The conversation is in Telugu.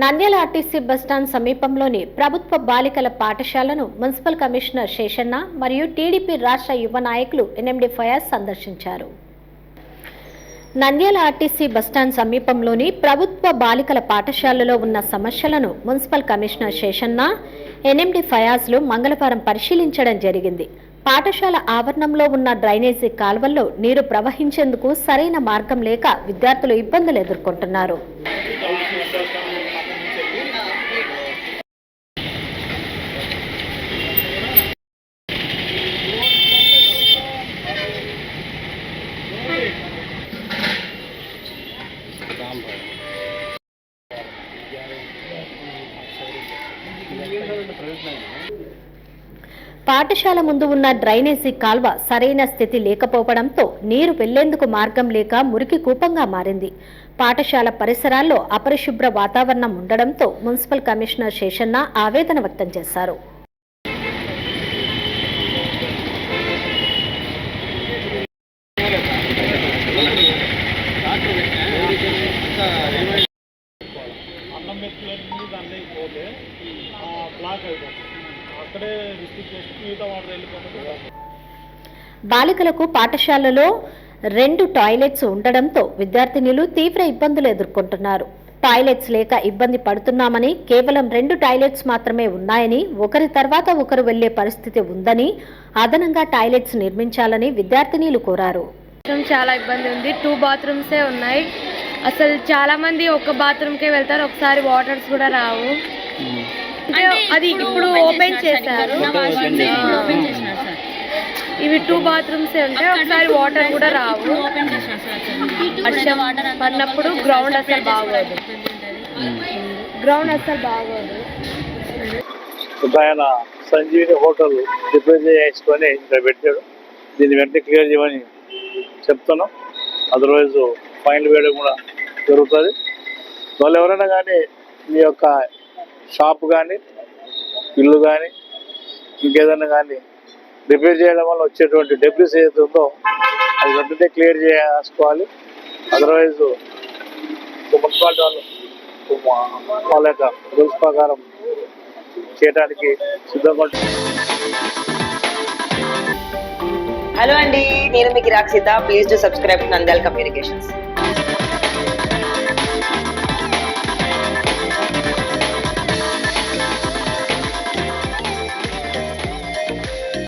నంద్యాల ఆర్టీసీ బస్టాండ్ సమీపంలోని ప్రభుత్వ బాలికల పాఠశాలను మున్సిపల్ కమిషనర్ శేషన్న మరియు టీడీపీ రాష్ట్ర యువ నాయకులు ఎన్ఎండి ఫయాజ్ సందర్శించారు. నంద్యాల ఆర్టీసీ బస్టాండ్ సమీపంలోని ప్రభుత్వ బాలికల పాఠశాలలో ఉన్న సమస్యలను మున్సిపల్ కమిషనర్ శేషన్న ఎన్ఎండి ఫయాజ్లు మంగళవారం పరిశీలించడం జరిగింది. పాఠశాల ఆవరణంలో ఉన్న డ్రైనేజీ కాల్వల్లో నీరు ప్రవహించేందుకు సరైన మార్గం లేక విద్యార్థులు ఇబ్బందులు ఎదుర్కొంటున్నారు. పాఠశాల ముందు ఉన్న డ్రైనేజీ కాల్వ సరైన స్థితి లేకపోవడంతో నీరు వెళ్ళేందుకు మార్గం లేక మురికి కూపంగా మారింది. పాఠశాల పరిసరాల్లో అపరిశుభ్ర వాతావరణం ఉండడంతో మున్సిపల్ కమిషనర్ శేషన్న ఆవేదన వ్యక్తం చేశారు. ఆ బ్లాక్ అయిపోతుంది అక్కడే రిస్ట్రిక్ట్ చేసి మిగతా వాటర్ వెళ్ళిపోతుంది. బాలికలకు పాఠశాలలో రెండు టాయిలెట్స్ ఉండడంతో విద్యార్థినులు తీవ్ర ఇబ్బందులు ఎదుర్కొంటున్నారు. టాయిలెట్స్ లేక ఇబ్బంది పడుతున్నామని కేవలం రెండు టాయిలెట్స్ మాత్రమే ఉన్నాయని ఒకరి తర్వాత ఒకరు వెళ్ళే పరిస్థితి ఉందని అదనంగా టాయిలెట్స్ నిర్మించాలని విద్యార్థినీలు కోరారు. చాలా ఇబ్బంది ఉంది. టూ బాత్రూమ్సే ఉన్నాయి. అసలు చాలా మంది ఒక బాత్రూమ్కే వెళ్తారు. ఒకసారి వాటర్స్ కూడా రావు. అది ఇప్పుడు ఓపెన్ చేశారు. ఇవి టూ బాత్రూమ్సే ఉంటాయి ఒకసారి వాటర్ కూడా రావు. వర్షం పడినప్పుడు గ్రౌండ్ అసలు బాగోదు. గ్రౌండ్ అసలు బాగోదు. ఆయన సంజీవిని హోటల్ రిపేర్ చేసుకొని ఇక్కడ పెట్టాడు దీన్ని వెంటనే క్లియర్ చేయమని చెప్తున్నాం. అదర్వైజ్ ఫైన్ వేయడం కూడా జరుగుతుంది. వాళ్ళు ఎవరైనా కానీ మీ యొక్క షాప్ కానీ ఇల్లు కానీ ఇంకేదైనా కానీ రిపేర్ చేయడం వల్ల వచ్చేటువంటి డెబ్రిస్ ఏదైతే ఉందో అది వెంటనే క్లియర్ చేసుకోవాలి అదర్వైజ్ మున్సిపాలిటీ వాళ్ళు వాళ్ళ యొక్క రూల్స్ ప్రకారం చేయడానికి సిద్ధంగా హలో అండి నేను మీకు Rakshitha please to subscribe Nandyal communications